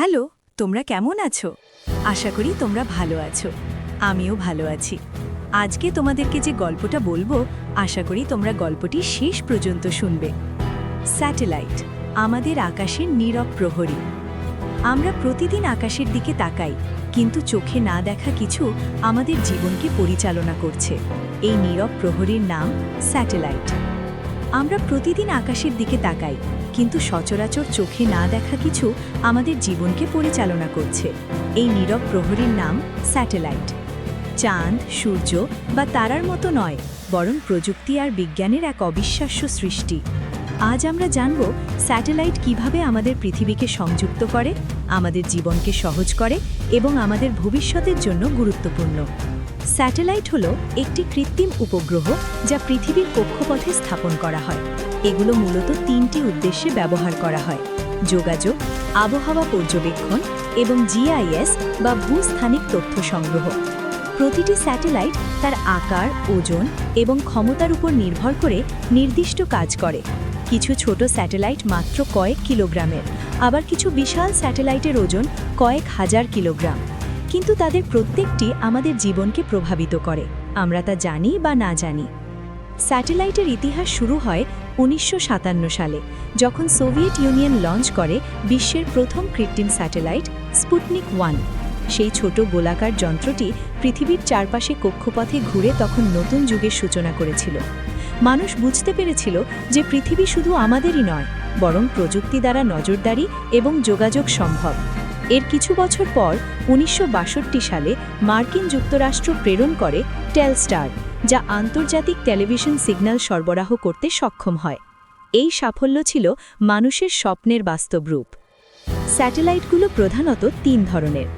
Hello, তোমরা কেমন আছো? আশা করি তোমরা ভালো আছো। আমিও ভালো আছি। আজকে তোমাদেরকে যে গল্পটা বলব, আশা করি তোমরা গল্পটি শেষ পর্যন্ত শুনবে। স্যাটেলাইট, আমাদের আকাশের নীরব প্রহরী। আমরা প্রতিদিন আকাশের দিকে তাকাই, কিন্তু চোখে না দেখা কিছু আমাদের জীবনকে পরিচালনা করছে। এই নীরব প্রহরীর নাম স্যাটেলাইট। আমরা প্রতিদিন আকাশের দিকে তাকাই, কিন্তু সচরাচর চোখে না দেখা কিছু আমাদের জীবনকে পরিচালনা করছে। এই নীরব প্রহরীর নাম স্যাটেলাইট। চাঁদ, সূর্য বা তারার মতো নয়, বরং প্রযুক্তি আর বিজ্ঞানের এক অবিশ্বাস্য সৃষ্টি। আজ আমরা জানব স্যাটেলাইট কীভাবে আমাদের পৃথিবীকে সংযুক্ত করে, আমাদের জীবনকে সহজ করে এবং আমাদের ভবিষ্যতের জন্য গুরুত্বপূর্ণ। স্যাটেলাইট হল একটি কৃত্রিম উপগ্রহ যা পৃথিবীর কক্ষপথে স্থাপন করা হয়। এগুলো মূলত তিনটি উদ্দেশ্যে ব্যবহার করা হয়। যোগাযোগ, আবহাওয়া পর্যবেক্ষণ এবং জিআইএস বা ভূস্থানিক তথ্য সংগ্রহ। প্রতিটি স্যাটেলাইট তার আকার, ওজন এবং ক্ষমতার উপর নির্ভর করে নির্দিষ্ট কাজ করে। কিছু ছোট স্যাটেলাইট মাত্র কয়েক কিলোগ্রামের, আবার কিছু বিশাল স্যাটেলাইটের ওজন কয়েক হাজার কিলোগ্রাম। কিন্তু তাদের প্রত্যেকটি আমাদের জীবনকে প্রভাবিত করে। আমরা তা জানি বা না জানি। স্যাটেলাইটের ইতিহাস শুরু হয় উনিশশো সাতান্ন সালে, যখন সোভিয়েত ইউনিয়ন লঞ্চ করে বিশ্বের প্রথম কৃত্রিম স্যাটেলাইট স্পুটনিক ওয়ান। সেই ছোট গোলাকার যন্ত্রটি পৃথিবীর চারপাশে কক্ষপথে ঘুরে তখন নতুন যুগের সূচনা করেছিল। মানুষ বুঝতে পেরেছিল যে পৃথিবী শুধু আমাদেরই নয়, বরং প্রযুক্তি দ্বারা নজরদারি এবং যোগাযোগ সম্ভব। এর কিছু বছর পর উনিশশো বাষট্টি সালে মার্কিন যুক্তরাষ্ট্র প্রেরণ করে টেলস্টার, যা আন্তর্জাতিক টেলিভিশন সিগন্যাল সরবরাহ করতে সক্ষম হয়। এই সাফল্য ছিল মানুষের স্বপ্নের বাস্তব রূপ। স্যাটেলাইটগুলো প্রধানত তিন ধরনের,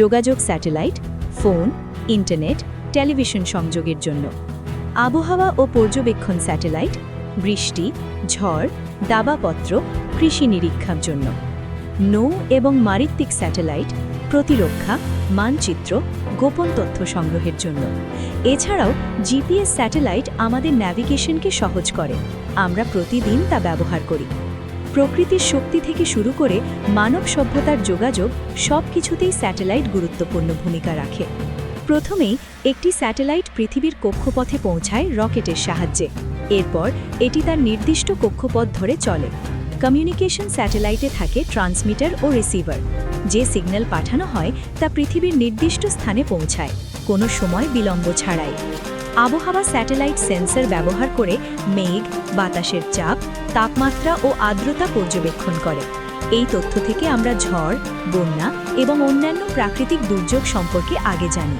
যোগাযোগ স্যাটেলাইট, ফোন, ইন্টারনেট, টেলিভিশন সংযোগের জন্য। আবহাওয়া ও পর্যবেক্ষণ স্যাটেলাইট, বৃষ্টি, ঝড়, দাবাপত্র, কৃষি নিরীক্ষার জন্য। নৌ এবং মারিত্বিক স্যাটেলাইট, প্রতিরক্ষা, মানচিত্র, গোপন তথ্য সংগ্রহের জন্য। এছাড়াও, জিপিএস স্যাটেলাইট আমাদের ন্যাভিগেশনকে সহজ করে। আমরা প্রতিদিন তা ব্যবহার করি। প্রকৃতির শক্তি থেকে শুরু করে মানব সভ্যতার যোগাযোগ সব কিছুতেই স্যাটেলাইট গুরুত্বপূর্ণ ভূমিকা রাখে। প্রথমেই একটি স্যাটেলাইট পৃথিবীর কক্ষপথে পৌঁছায় রকেটের সাহায্যে। এরপর এটি তার নির্দিষ্ট কক্ষপথ ধরে চলে। কমিউনিকেশন স্যাটেলাইটে থাকে ট্রান্সমিটার ও রিসিভার। যে সিগন্যাল পাঠানো হয় তা পৃথিবীর নির্দিষ্ট স্থানে পৌঁছায়, কোনো সময় বিলম্ব ছাড়াই। আবহাওয়া স্যাটেলাইট সেন্সর ব্যবহার করে মেঘ, বাতাসের চাপ, তাপমাত্রা ও আর্দ্রতা পর্যবেক্ষণ করে। এই তথ্য থেকে আমরা ঝড়, বন্যা এবং অন্যান্য প্রাকৃতিক দুর্যোগ সম্পর্কে আগে জানি।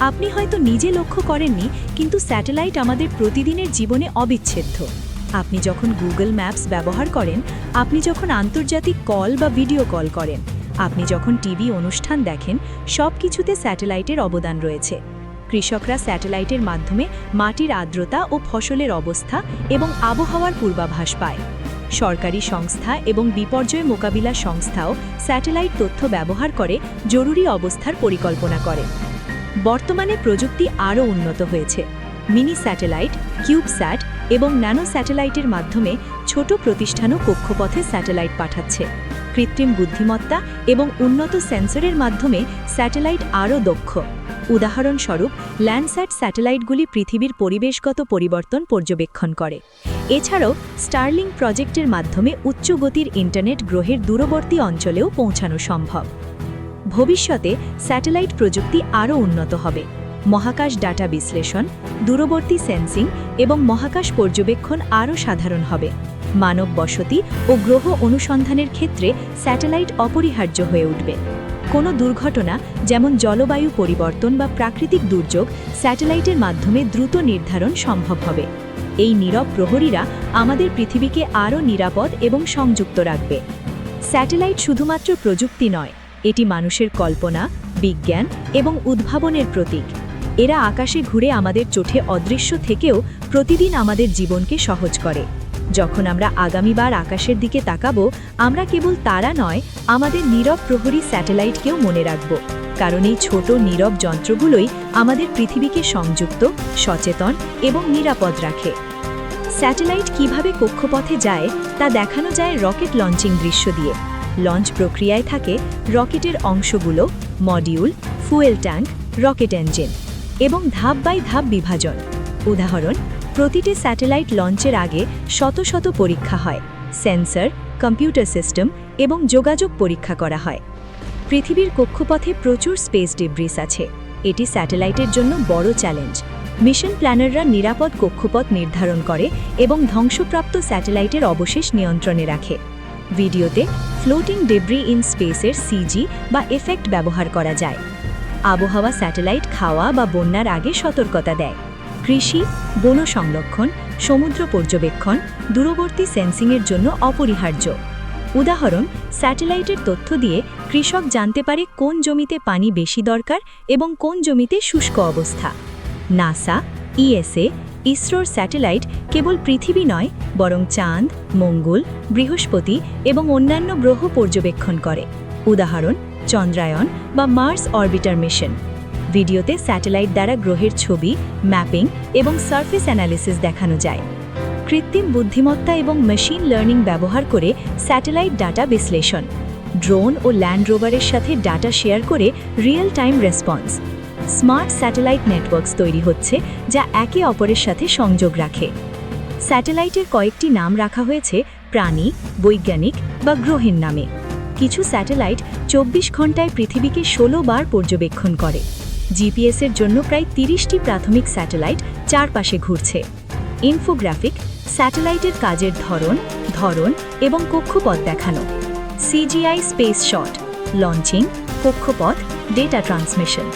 আপনি হয়তো নিজে লক্ষ্য করেননি, কিন্তু স্যাটেলাইট আমাদের প্রতিদিনের জীবনে অবিচ্ছেদ্য। আপনি যখন গুগল ম্যাপস ব্যবহার করেন, আপনি যখন আন্তর্জাতিক কল বা ভিডিও কল করেন, আপনি যখন টিভি অনুষ্ঠান দেখেন, সব কিছুতে স্যাটেলাইটের অবদান রয়েছে। কৃষকরা স্যাটেলাইটের মাধ্যমে মাটির আর্দ্রতা ও ফসলের অবস্থা এবং আবহাওয়ার পূর্বাভাস পায়। সরকারি সংস্থা এবং বিপর্যয় মোকাবিলা সংস্থাও স্যাটেলাইট তথ্য ব্যবহার করে জরুরি অবস্থার পরিকল্পনা করে। বর্তমানে প্রযুক্তি আরও উন্নত হয়েছে। মিনি স্যাটেলাইট, কিউবস্যাট এবং ন্যানো স্যাটেলাইটের মাধ্যমে ছোট প্রতিষ্ঠানও কক্ষপথে স্যাটেলাইট পাঠাচ্ছে। কৃত্রিম বুদ্ধিমত্তা এবং উন্নত সেন্সরের মাধ্যমে স্যাটেলাইট আরও দক্ষ। উদাহরণস্বরূপ, ল্যান্ডস্যাট স্যাটেলাইটগুলি পৃথিবীর পরিবেশগত পরিবর্তন পর্যবেক্ষণ করে। এছাড়াও, স্টার্লিং প্রজেক্টের মাধ্যমে উচ্চ গতির ইন্টারনেট গ্রহের দূরবর্তী অঞ্চলেও পৌঁছানো সম্ভব। ভবিষ্যতে স্যাটেলাইট প্রযুক্তি আরও উন্নত হবে। মহাকাশ ডাটা বিশ্লেষণ, দূরবর্তী সেন্সিং এবং মহাকাশ পর্যবেক্ষণ আরও সাধারণ হবে। মানব বসতি ও গ্রহ অনুসন্ধানের ক্ষেত্রে স্যাটেলাইট অপরিহার্য হয়ে উঠবে। কোনো দুর্ঘটনা, যেমন জলবায়ু পরিবর্তন বা প্রাকৃতিক দুর্যোগ, স্যাটেলাইটের মাধ্যমে দ্রুত নির্ধারণ সম্ভব হবে। এই নীরব প্রহরীরা আমাদের পৃথিবীকে আরও নিরাপদ এবং সংযুক্ত রাখবে। স্যাটেলাইট শুধুমাত্র প্রযুক্তি নয়, এটি মানুষের কল্পনা, বিজ্ঞান এবং উদ্ভাবনের প্রতীক। এরা আকাশে ঘুরে আমাদের চোখে অদৃশ্য থেকেও প্রতিদিন আমাদের জীবনকে সহজ করে। যখন আমরা আগামীবার আকাশের দিকে তাকাবো, আমরা কেবল তারা নয়, আমাদের নীরব প্রহরী স্যাটেলাইটকেও মনে রাখব। কারণ এই ছোট নীরব যন্ত্রগুলোই আমাদের পৃথিবীকে সংযুক্ত, সচেতন এবং নিরাপদ রাখে। স্যাটেলাইট কীভাবে কক্ষপথে যায়, তা দেখানো যায় রকেট লঞ্চিং দৃশ্য দিয়ে। লঞ্চ প্রক্রিয়ায় থাকে রকেটের অংশগুলো, module, fuel tank, rocket engine. এবং ধাপ বাই ধাপ বিভাজন। উদাহরণ, প্রতিটি স্যাটেলাইট লঞ্চের আগে শত শত পরীক্ষা হয়, সেন্সর, কম্পিউটার সিস্টেম এবং যোগাযোগ পরীক্ষা করা হয়। পৃথিবীর কক্ষপথে প্রচুর স্পেস ডিব্রিস আছে। এটি স্যাটেলাইটের জন্য বড় চ্যালেঞ্জ। মিশন প্ল্যানাররা নিরাপদ কক্ষপথ নির্ধারণ করে এবং ধ্বংসপ্রাপ্ত স্যাটেলাইটের অবশেষ নিয়ন্ত্রণে রাখে। ভিডিওতে ফ্লোটিং ডেব্রি ইন স্পেসের সিজি বা এফেক্ট ব্যবহার করা যায়। আবহাওয়া স্যাটেলাইট খাওয়া বা বন্যার আগে সতর্কতা দেয়। কৃষি, বন সংরক্ষণ, সমুদ্র পর্যবেক্ষণ, দূরবর্তী সেন্সিংয়ের জন্য অপরিহার্য। উদাহরণ, স্যাটেলাইটের তথ্য দিয়ে কৃষক জানতে পারে কোন জমিতে পানি বেশি দরকার এবং কোন জমিতে শুষ্ক অবস্থা। নাসা, ইএসএ, ইসরোর স্যাটেলাইট কেবল পৃথিবী নয়, বরং চাঁদ, মঙ্গল, বৃহস্পতি এবং অন্যান্য গ্রহ পর্যবেক্ষণ করে। উদাহরণ চন্দ্রায়ন বা মার্স অরবিটার মিশন ভিডিওতে স্যাটেলাইট দ্বারা গ্রহের ছবি ম্যাপিং এবং সার্ফেস অ্যানালিসিস দেখানো যায়। কৃত্রিম বুদ্ধিমত্তা এবং মেশিন লার্নিং ব্যবহার করে স্যাটেলাইট ডাটা বিশ্লেষণ। ড্রোন ও ল্যান্ড রোভারের সাথে ডাটা শেয়ার করে real time response smart satellite networks তৈরি হচ্ছে যা একে অপরের সাথে সংযোগ রাখে। স্যাটেলাইটের কয়েকটি নাম রাখা হয়েছে প্রাণী, বৈজ্ঞানিক বা গ্রহের নামে। কিছু স্যাটেলাইট চব্বিশ ঘন্টায় পৃথিবীকে ষোলো বার পর্যবেক্ষণ করে। জিপিএসের জন্য প্রায় তিরিশটি প্রাথমিক স্যাটেলাইট চারপাশে ঘুরছে। ইনফোগ্রাফিক, স্যাটেলাইটের কাজের ধরন ধরন এবং কক্ষপথ দেখানো। সিজিআই স্পেস শট, লঞ্চিং, কক্ষপথ, ডেটা ট্রান্সমিশন।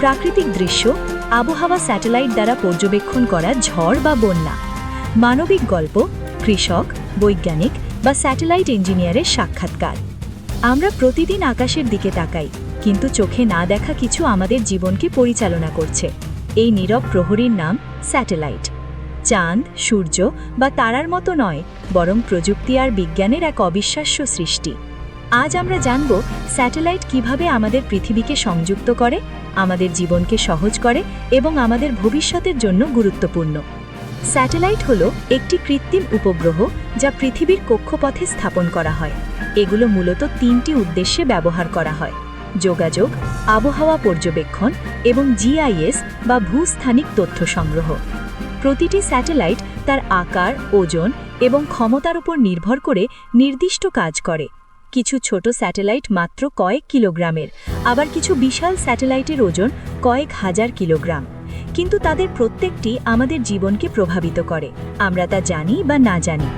প্রাকৃতিক দৃশ্য, আবহাওয়া স্যাটেলাইট দ্বারা পর্যবেক্ষণ করা ঝড় বা বন্যা। মানবিক গল্প, কৃষক, বৈজ্ঞানিক বা স্যাটেলাইট ইঞ্জিনিয়ারের সাক্ষাৎকার। আমরা প্রতিদিন আকাশের দিকে তাকাই, কিন্তু চোখে না দেখা কিছু আমাদের জীবনকে পরিচালনা করছে। এই নীরব প্রহরীর নাম স্যাটেলাইট। চাঁদ, সূর্য বা তারার মতো নয়, বরং প্রযুক্তি আর বিজ্ঞানের এক অবিশ্বাস্য সৃষ্টি। আজ আমরা জানব স্যাটেলাইট কীভাবে আমাদের পৃথিবীকে সংযুক্ত করে, আমাদের জীবনকে সহজ করে এবং আমাদের ভবিষ্যতের জন্য গুরুত্বপূর্ণ। স্যাটেলাইট হলো একটি কৃত্রিম উপগ্রহ যা পৃথিবীর কক্ষপথে স্থাপন করা হয়। এগুলো মূলত তিনটি উদ্দেশ্যে ব্যবহার করা হয়। যোগাযোগ, আবহাওয়া পর্যবেক্ষণ এবং জিআইএস বা ভূস্থানিক তথ্য সংগ্রহ। প্রতিটি স্যাটেলাইট তার আকার, ওজন এবং ক্ষমতার উপর নির্ভর করে নির্দিষ্ট কাজ করে। কিছু ছোট স্যাটেলাইট মাত্র কয়েক কিলোগ্রামের, আবার কিছু বিশাল স্যাটেলাইটের ওজন কয়েক হাজার কিলোগ্রাম। কিন্তু তাদের প্রত্যেকটি আমাদের জীবনকে প্রভাবিত করে। আমরা তা জানি বা না জানি।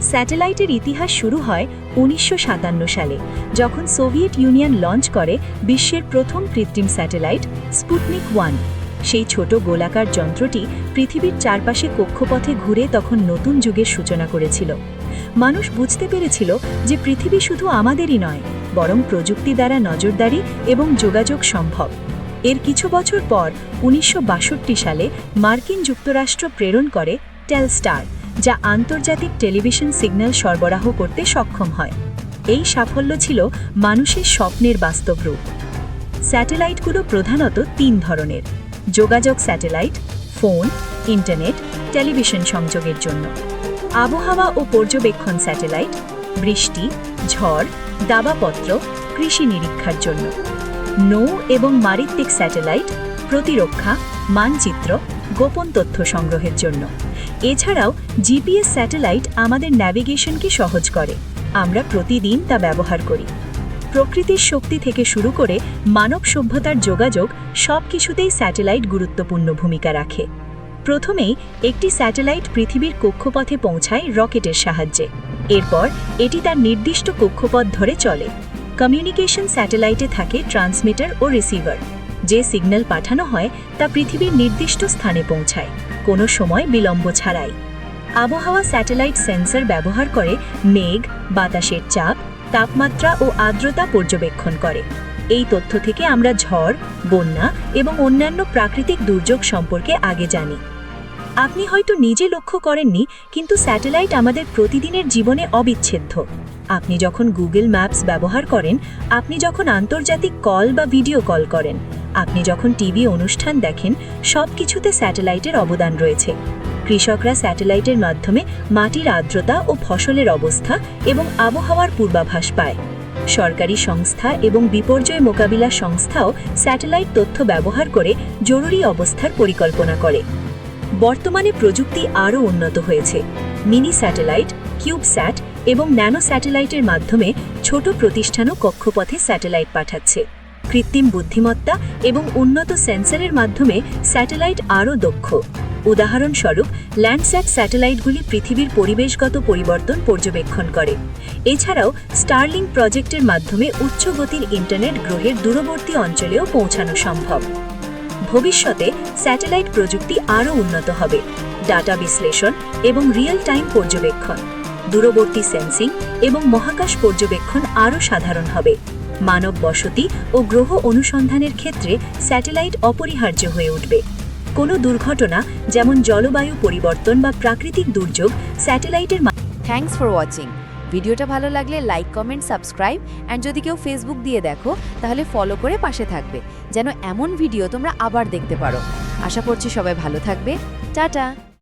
স্যাটেলাইটের ইতিহাস শুরু হয় উনিশশো সাতান্ন সালে, যখন সোভিয়েত ইউনিয়ন লঞ্চ করে বিশ্বের প্রথম কৃত্রিম স্যাটেলাইট স্পুটনিক ওয়ান। সেই ছোট গোলাকার যন্ত্রটি পৃথিবীর চারপাশে কক্ষপথে ঘুরে তখন নতুন যুগের সূচনা করেছিল। মানুষ বুঝতে পেরেছিল যে পৃথিবী শুধু আমাদেরই নয়, বরং প্রযুক্তি দ্বারা নজরদারি এবং যোগাযোগ সম্ভব। এর কিছু বছর পর উনিশশো বাষট্টি সালে মার্কিন যুক্তরাষ্ট্র প্রেরণ করে টেলস্টার যা আন্তর্জাতিক টেলিভিশন সিগন্যাল সরবরাহ করতে সক্ষম হয়। এই সাফল্য ছিল মানুষের স্বপ্নের বাস্তব রূপ। স্যাটেলাইটগুলো প্রধানত তিন ধরনের, যোগাযোগ স্যাটেলাইট, ফোন, ইন্টারনেট, টেলিভিশন সংযোগের জন্য। আবহাওয়া ও পর্যবেক্ষণ স্যাটেলাইট, বৃষ্টি, ঝড়, দাবাপত্র, কৃষি নিরীক্ষার জন্য। নৌ এবং মারিত্তিক স্যাটেলাইট, প্রতিরক্ষা, মানচিত্র, গোপন তথ্য সংগ্রহের জন্য। এছাড়াও, জিপিএস স্যাটেলাইট আমাদের ন্যাভিগেশনকে সহজ করে। আমরা প্রতিদিন তা ব্যবহার করি। প্রকৃতির শক্তি থেকে শুরু করে মানব সভ্যতার যোগাযোগ সব কিছুতেই স্যাটেলাইট গুরুত্বপূর্ণ ভূমিকা রাখে। প্রথমেই একটি স্যাটেলাইট পৃথিবীর কক্ষপথে পৌঁছায় রকেটের সাহায্যে। এরপর এটি তার নির্দিষ্ট কক্ষপথ ধরে চলে। কমিউনিকেশন স্যাটেলাইটে থাকে ট্রান্সমিটার ও রিসিভার। যে সিগন্যাল পাঠানো হয়, তা পৃথিবীর নির্দিষ্ট স্থানে পৌঁছায়, কোনো সময় বিলম্ব ছাড়াই। আবহাওয়া স্যাটেলাইট সেন্সর ব্যবহার করে মেঘ, বাতাসের চাপ, তাপমাত্রা ও আর্দ্রতা পর্যবেক্ষণ করে। এই তথ্য থেকে আমরা ঝড়, বন্যা এবং অন্যান্য প্রাকৃতিক দুর্যোগ সম্পর্কে আগে জানি। আপনি হয়তো নিজে লক্ষ্য করেননি, কিন্তু স্যাটেলাইট আমাদের প্রতিদিনের জীবনে অবিচ্ছেদ্য। আপনি যখন গুগল ম্যাপস ব্যবহার করেন, আপনি যখন আন্তর্জাতিক কল বা ভিডিও কল করেন, আপনি যখন টিভি অনুষ্ঠান দেখেন সব কিছুতে স্যাটেলাইটের অবদান রয়েছে। কৃষকরা স্যাটেলাইটের মাধ্যমে মাটির আর্দ্রতা ও ফসলের অবস্থা এবং আবহাওয়ার পূর্বাভাস পায়। সরকারি সংস্থা এবং বিপর্যয় মোকাবিলা সংস্থাও স্যাটেলাইট তথ্য ব্যবহার করে জরুরি অবস্থার পরিকল্পনা করে। বর্তমানে প্রযুক্তি আরও উন্নত হয়েছে। মিনি স্যাটেলাইট, কিউবস্যাট এবং ন্যানো স্যাটেলাইটের মাধ্যমে ছোট প্রতিষ্ঠানও কক্ষপথে স্যাটেলাইট পাঠাচ্ছে। কৃত্রিম বুদ্ধিমত্তা এবং উন্নত সেন্সরের মাধ্যমে স্যাটেলাইট আরও দক্ষ। উদাহরণস্বরূপ, ল্যান্ডস্যাট স্যাটেলাইটগুলি পৃথিবীর পরিবেশগত পরিবর্তন পর্যবেক্ষণ করে। এছাড়াও, স্টারলিং প্রজেক্টের মাধ্যমে উচ্চ গতির ইন্টারনেট গ্রহের দূরবর্তী অঞ্চলেও পৌঁছানো সম্ভব। ভবিষ্যতে স্যাটেলাইট প্রযুক্তি আরও উন্নত হবে। ডাটা বিশ্লেষণ এবং রিয়েল টাইম পর্যবেক্ষণ, দূরবর্তী সেন্সিং এবং মহাকাশ পর্যবেক্ষণ আরও সাধারণ হবে। মানব বসতি ও গ্রহ অনুসন্ধানের ক্ষেত্রে স্যাটেলাইট অপরিহার্য হয়ে উঠবে। কোনো দুর্ঘটনা যেমন জলবায়ু পরিবর্তন বা প্রাকৃতিক দুর্যোগ, স্যাটেলাইটের থ্যাঙ্কস ফর ওয়াচিং ভিডিওটা ভালো লাগলে লাইক কমেন্ট সাবস্ক্রাইব অ্যান্ড যদি কেউ ফেসবুক দিয়ে দেখো, তাহলে ফলো করে পাশে থাকবে। যেন এমন ভিডিও তোমরা আবার দেখতে পারো। আশা করছি সবাই ভালো থাকবে। টাটা!